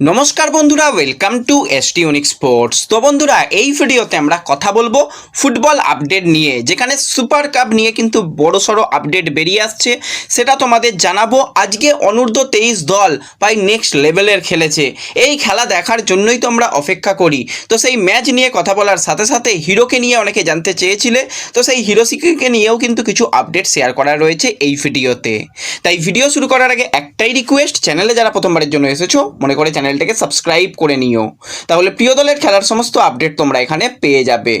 নমস্কার বন্ধুরা welcome to ST unique sports তো বন্ধুরা, এই ভিডিওতে আমরা কথা বলব ফুটবল আপডেট নিয়ে, যেখানে সুপার কাপ নিয়ে কিন্তু বড় সড়ো আপডেট বেরিয়ে আসছে। সেটা তোমাদের জানাব, আজকে অনূর্ধ্ব তেইশ দল ভাই নেক্সট লেভেলের খেলেছে। এই খেলা দেখার জন্যই তো আমরা অপেক্ষা করি। তো সেই ম্যাচ নিয়ে কথা বলার সাথে সাথে হিরোকে নিয়ে অনেকে জানতে চেয়েছিলে। তো সেই হিরো সিকিকে নিয়েও কিন্তু কিছু আপডেট শেয়ার করা রয়েছে এই ভিডিওতে। তাই ভিডিও শুরু করার আগে একটাই রিকোয়েস্ট চ্যানেলে যারা প্রথমবারের জন্য এসেছ, মনে করে চ্যানেলটাকে সাবস্ক্রাইব করে নিও। তাহলে প্রিয় দলের খেলার সমস্ত আপডেট তোমরা এখানে পেয়ে যাবে।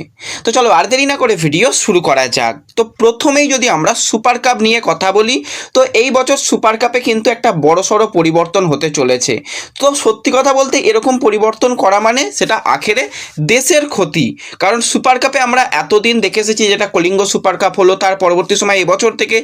তো চলো আর দেরি না করে ভিডিও শুরু করা যাক। তো প্রথমেই যদি আমরা সুপার কাপ নিয়ে কথা বলি, তো এই বছর সুপার কাপে কিন্তু একটা বড় সড়ো পরিবর্তন হতে চলেছে। তো সত্যি কথা বলতে এরকম পরিবর্তন করা মানে সেটা আখেরে দেশের ক্ষতি। কারণ সুপার কাপে আমরা এতদিন দেখে এসেছি যেটা কলিঙ্গ সুপার কাপ হলো, তার পরবর্তী সময় এবছর থেকে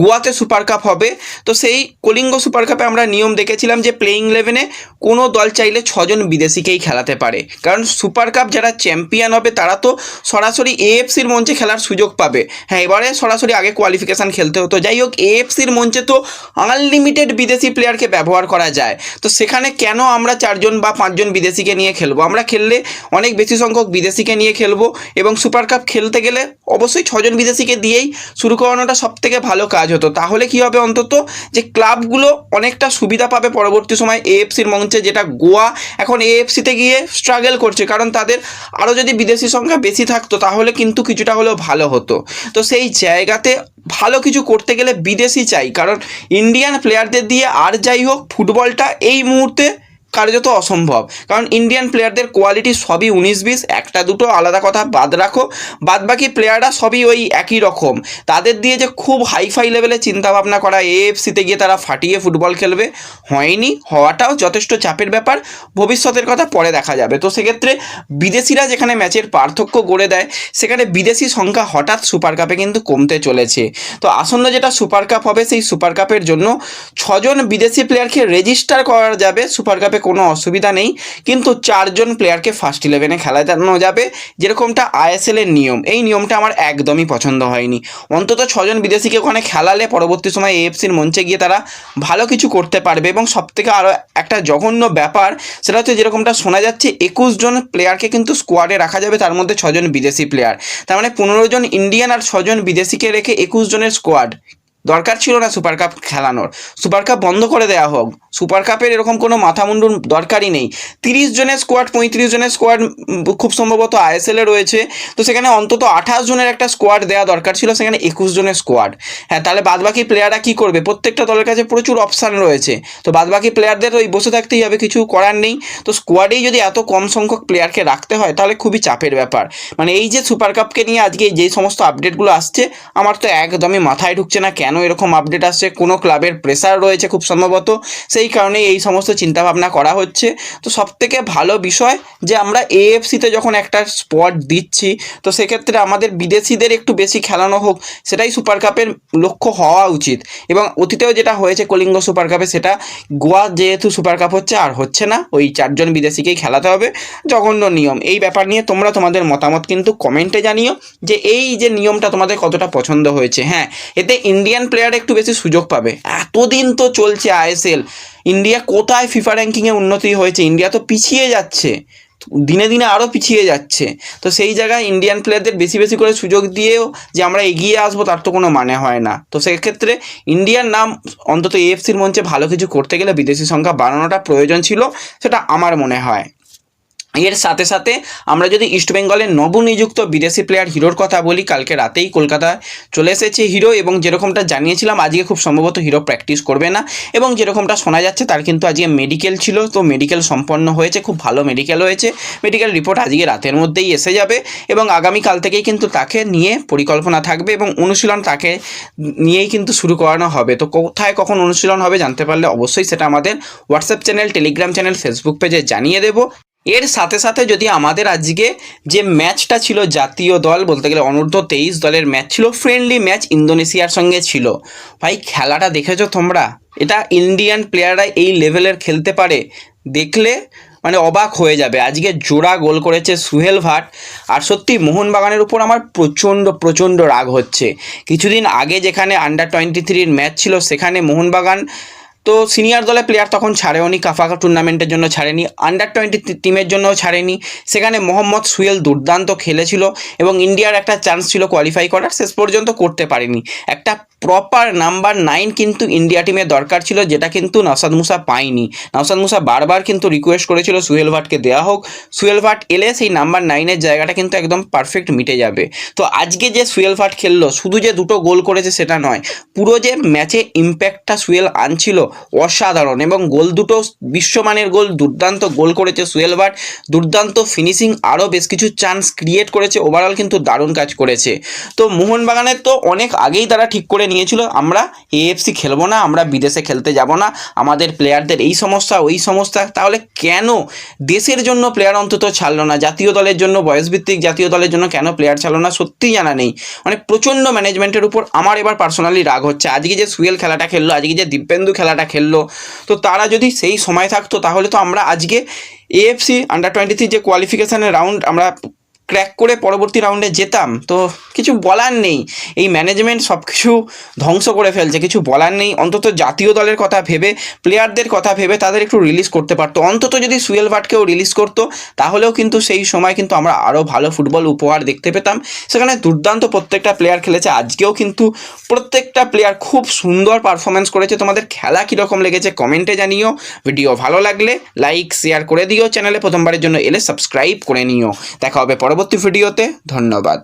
গোয়াতে সুপার কাপ হবে। তো সেই কলিঙ্গ সুপার কাপে আমরা নিয়ম দেখেছিলাম যে প্লেইং ইলেভেনে কোনো দল চাইলে ছজন বিদেশিকেই খেলাতে পারে। কারণ সুপার কাপ যারা চ্যাম্পিয়ন হবে, তারা তো সরাসরি এএফসির মঞ্চে খেলার সুযোগ পাবে। হ্যাঁ এবারে সরাসরি আগে কোয়ালিফিকেশান খেলতে হতো। যাই হোক, এএফসির মঞ্চে তো আনলিমিটেড বিদেশি প্লেয়ারকে ব্যবহার করা যায়। তো সেখানে কেন আমরা চারজন বা পাঁচজন বিদেশিকে নিয়ে খেলব? আমরা খেললে অনেক বেশি সংখ্যক বিদেশিকে নিয়ে খেলব এবং সুপার কাপ খেলতে গেলে অবশ্যই ছজন বিদেশিকে দিয়েই শুরু করানোটা সব থেকে ভালো কাজ হতো। তাহলে কি হবে অন্তত? যে ক্লাবগুলো অনেকটা সুবিধা পাবে পরবর্তী সময় এএফসির মঞ্চে যেটা গোয়া এখন এএফসিতে গিয়ে স্ট্রাগল করছে। কারণ তাদের আরও যদি বিদেশি সংখ্যা বেশি থাকতো, তাহলে কিন্তু কিছুটা হলেও ভালো হতো। তো সেই জায়গাতে ভালো কিছু করতে গেলে বিদেশি চাই। কারণ ইন্ডিয়ান প্লেয়ারদের দিয়ে আর যাই হোক ফুটবলটা এই মুহূর্তে কার্যত অসম্ভব। কারণ ইন্ডিয়ান প্লেয়ারদের কোয়ালিটি সবই উনিশ বিশ একটা দুটো আলাদা কথা বাদ রাখো। বাদ বাকি প্লেয়াররা সবই ওই একই রকম। তাদের দিয়ে যে খুব হাইফাই লেভেলে চিন্তাভাবনা করা এএফসিতে গিয়ে তারা ফাটিয়ে ফুটবল খেলবে, হয়নি। হওয়াটাও যথেষ্ট চাপের ব্যাপার। ভবিষ্যতের কথা পরে দেখা যাবে। তো সেক্ষেত্রে বিদেশিরা যেখানে ম্যাচের পার্থক্য গড়ে দেয়, সেখানে বিদেশি সংখ্যা হঠাৎ সুপার কাপে কিন্তু কমতে চলেছে। তো আসন্ন যেটা সুপার কাপ হবে, সেই সুপার কাপের জন্য ছজন বিদেশি প্লেয়ারকে রেজিস্টার করা যাবে সুপার কাপে কোনো অসুবিধা নেই। কিন্তু চারজন প্লেয়ারকে ফার্স্ট ইলেভেনে খেলানো যাবে। যেরকমটা আইএসএল এর নিয়ম। এই নিয়মটা আমার একদমই পছন্দ হয়নি। অন্তত ছজন বিদেশিকে ওখানে খেলালে পরবর্তী সময় এএফসির মঞ্চে গিয়ে তারা ভালো কিছু করতে পারবে এবং সবথেকে আরও একটা জঘন্য ব্যাপার, সেটা হচ্ছে যেরকমটা শোনা যাচ্ছে একুশ জন প্লেয়ারকে কিন্তু স্কোয়াডে রাখা যাবে, তার মধ্যে ছজন বিদেশি প্লেয়ার তার মানে পনেরো জন ইন্ডিয়ান আর ছজন বিদেশিকে রেখে একুশ জনের স্কোয়াড দরকার ছিল না সুপার কাপ খেলানোর। সুপার কাপ বন্ধ করে দেওয়া হোক। সুপার কাপের এরকম কোনো মাথা মুন্ডুর দরকারই নেই। তিরিশ জনের স্কোয়াড পঁয়ত্রিশ জনের স্কোয়াড খুব সম্ভবত আইএসএলে রয়েছে। তো সেখানে অন্তত আঠাশ জনের একটা স্কোয়াড দেওয়া দরকার ছিল, সেখানে একুশ জনের স্কোয়াড হ্যাঁ তাহলে বাদবাকি প্লেয়াররা কী করবে? প্রত্যেকটা দলের কাছে প্রচুর অপশান রয়েছে। তো বাদবাকি প্লেয়ারদের ওই বসে থাকতেই হবে, কিছু করার নেই। তো স্কোয়াডেই যদি এত কম সংখ্যক প্লেয়ারকে রাখতে হয়, তাহলে খুবই চাপের ব্যাপার। মানে এই যে সুপার কাপকে নিয়ে আজকে যে সমস্ত আপডেটগুলো আসছে, আমার তো একদমই মাথায় ঢুকছে না কেন এরকম আপডেট আসছে? কোনো ক্লাবের প্রেসার রয়েছে খুব সম্ভবত। সেই কারণে এই সমস্ত চিন্তাভাবনা করা হচ্ছে। তো সবথেকে ভালো বিষয় যে আমরা এএফসিতে যখন একটা স্পট দিচ্ছি, তো সেক্ষেত্রে আমাদের বিদেশিদের একটু বেশি খেলানো হোক, সেটাই সুপার কাপের লক্ষ্য হওয়া উচিত। এবং অতীতেও যেটা হয়েছে কলিঙ্গ সুপার কাপে সেটা গোয়া যেহেতু সুপার কাপ হচ্ছে, আর হচ্ছে না। ওই চারজন বিদেশিকেই খেলাতে হবে। জঘন্য নিয়ম। এই ব্যাপার নিয়ে তোমরা তোমাদের মতামত কিন্তু কমেন্টে জানিও যে এই যে নিয়মটা তোমাদের কতটা পছন্দ হয়েছে। হ্যাঁ এতে ইন্ডিয়ান প্লেয়ার একটু বেশি সুযোগ পাবে। এতদিন তো চলছে আইএসএল ইন্ডিয়া কোথায় ফিফা র্যাঙ্কিংয়ে উন্নতি হয়েছে? ইন্ডিয়া তো পিছিয়ে যাচ্ছে। দিনে দিনে আরও পিছিয়ে যাচ্ছে। তো সেই জায়গায় ইন্ডিয়ান প্লেয়ারদের বেশি বেশি করে সুযোগ দিয়েও যে আমরা এগিয়ে আসব, তার তো কোনো মানে হয় না। তো সেক্ষেত্রে ইন্ডিয়ার নাম অন্তত এএফসির মঞ্চে ভালো কিছু করতে গেলে বিদেশি সংখ্যা বাড়ানোটা প্রয়োজন ছিল, সেটা আমার মনে হয়। এর সাথে সাথে আমরা যদি ইস্টবেঙ্গলের নবনিযুক্ত বিদেশি প্লেয়ার হিরোর কথা বলি, কালকে রাতেই কলকাতায় চলে এসেছে হিরো এবং যেরকমটা জানিয়েছিলাম, আজকে খুব সম্ভবত হিরো প্র্যাকটিস করবে না এবং যেরকমটা শোনা যাচ্ছে তার কিন্তু আজকে মেডিকেল ছিল, তো মেডিকেল সম্পন্ন হয়েছে, খুব ভালো মেডিকেল হয়েছে। মেডিকেল রিপোর্ট আজকে রাতের মধ্যেই এসে যাবে এবং আগামীকাল থেকেই কিন্তু তাকে নিয়ে পরিকল্পনা থাকবে এবং অনুশীলন তাকে নিয়েই কিন্তু শুরু করানো হবে। তো কোথায় কখন অনুশীলন হবে জানতে পারলে অবশ্যই সেটা আমাদের WhatsApp channel Telegram channel Facebook পেজে জানিয়ে দেবো। এর সাথে সাথে যদি আমাদের আজকে যে ম্যাচটা ছিল জাতীয় দল বলতে গেলে অনূর্ধ্ব তেইশ দলের ম্যাচ ছিল ফ্রেন্ডলি ম্যাচ ইন্দোনেশিয়ার সঙ্গে ছিল। ভাই, খেলাটা দেখেছ তোমরা? এটা ইন্ডিয়ান প্লেয়াররা এই লেভেলের খেলতে পারে। দেখলে মানে অবাক হয়ে যাবে। আজকে জোড়া গোল করেছে সুহেল ভাট। আর সত্যি মোহনবাগানের উপর আমার প্রচণ্ড প্রচণ্ড রাগ হচ্ছে। কিছুদিন আগে যেখানে আন্ডার টোয়েন্টি থ্রির ম্যাচ ছিল, সেখানে মোহনবাগান তো সিনিয়র দলে প্লেয়ার তখন ছাড়েওনি কাফাকা টুর্নামেন্টের জন্য ছাড়েনি আন্ডার টোয়েন্টি টিমের জন্যও ছাড়েনি। সেখানে মোহাম্মদ সুয়েল দুর্দান্ত খেলেছিল এবং ইন্ডিয়ার একটা চান্স ছিল কোয়ালিফাই করার, শেষ পর্যন্ত করতে পারেনি। একটা প্রপার নাম্বার নাইন কিন্তু ইন্ডিয়া টিমের দরকার ছিল, যেটা কিন্তু নওসাদ মুসা পায়নি। নওসাদ মুসা বারবার কিন্তু রিকোয়েস্ট করেছিল সুহেল ভাটকে দেওয়া হোক। সুহেল ভাট এলে সেই নাম্বার নাইনের জায়গাটা কিন্তু একদম পারফেক্ট মিটে যাবে। তো আজকে যে সুহেল ভাট খেললো, শুধু যে দুটো গোল করেছে সেটা নয়, পুরো যে ম্যাচে ইম্প্যাক্টটা সুহেল আনছিল অসাধারণ এবং গোল দুটো বিশ্বমানের গোল, দুর্দান্ত গোল করেছে ভাট, দুর্দান্ত ফিনিশিং আরও বেশ কিছু চান্স ক্রিয়েট করেছে ওভারঅল কিন্তু দারুণ কাজ করেছে। তো মোহনবাগানের তো অনেক আগেই তারা ঠিক করে নিয়েছিল, আমরা এএফসি খেলব না, আমরা বিদেশে খেলতে যাব না, আমাদের প্লেয়ারদের এই সমস্যা, ওই সমস্যা, তাহলে কেন দেশের জন্য প্লেয়ার অন্তত ছাড়লো না? জাতীয় দলের জন্য, বয়সভিত্তিক জাতীয় দলের জন্য কেন প্লেয়ার ছাড়লো না? সত্যিই জানা নেই। মানে প্রচণ্ড ম্যানেজমেন্টের উপর আমার এবার পার্সোনালি রাগ হচ্ছে। আজকে যে সুয়েল খেলাটা খেললো, আজকে যে দিব্যেন্দু খেলাটা খেললো। তো তারা যদি সেই সময় থাকতো, তাহলে তো আমরা আজকে এএফসি আন্ডার টোয়েন্টি থ্রি যে কোয়ালিফিকেশানের রাউন্ড আমরা ক্র্যাক করে পরবর্তী রাউন্ডে যেতাম তো কিছু বলার নেই। এই ম্যানেজমেন্ট সব কিছু ধ্বংস করে ফেলছে। কিছু বলার নেই। অন্তত জাতীয় দলের কথা ভেবে প্লেয়ারদের কথা ভেবে তাদের একটু রিলিজ করতে পারতো। অন্তত যদি সুয়েল ভাটকেও রিলিজ করতো, তাহলেও কিন্তু সেই সময় কিন্তু আমরা আরও ভালো ফুটবল উপহার দেখতে পেতাম। সেখানে দুর্দান্ত প্রত্যেকটা প্লেয়ার খেলেছে। আজকেও কিন্তু প্রত্যেকটা প্লেয়ার খুব সুন্দর পারফরমেন্স করেছে। তোমাদের খেলা কীরকম লেগেছে কমেন্টে জানিও। ভিডিও ভালো লাগলে লাইক শেয়ার করে দিও। চ্যানেলে প্রথমবারের জন্য এলে সাবস্ক্রাইব করে নিও। দেখা হবে পরবর্তী ভিডিওতে ধন্যবাদ।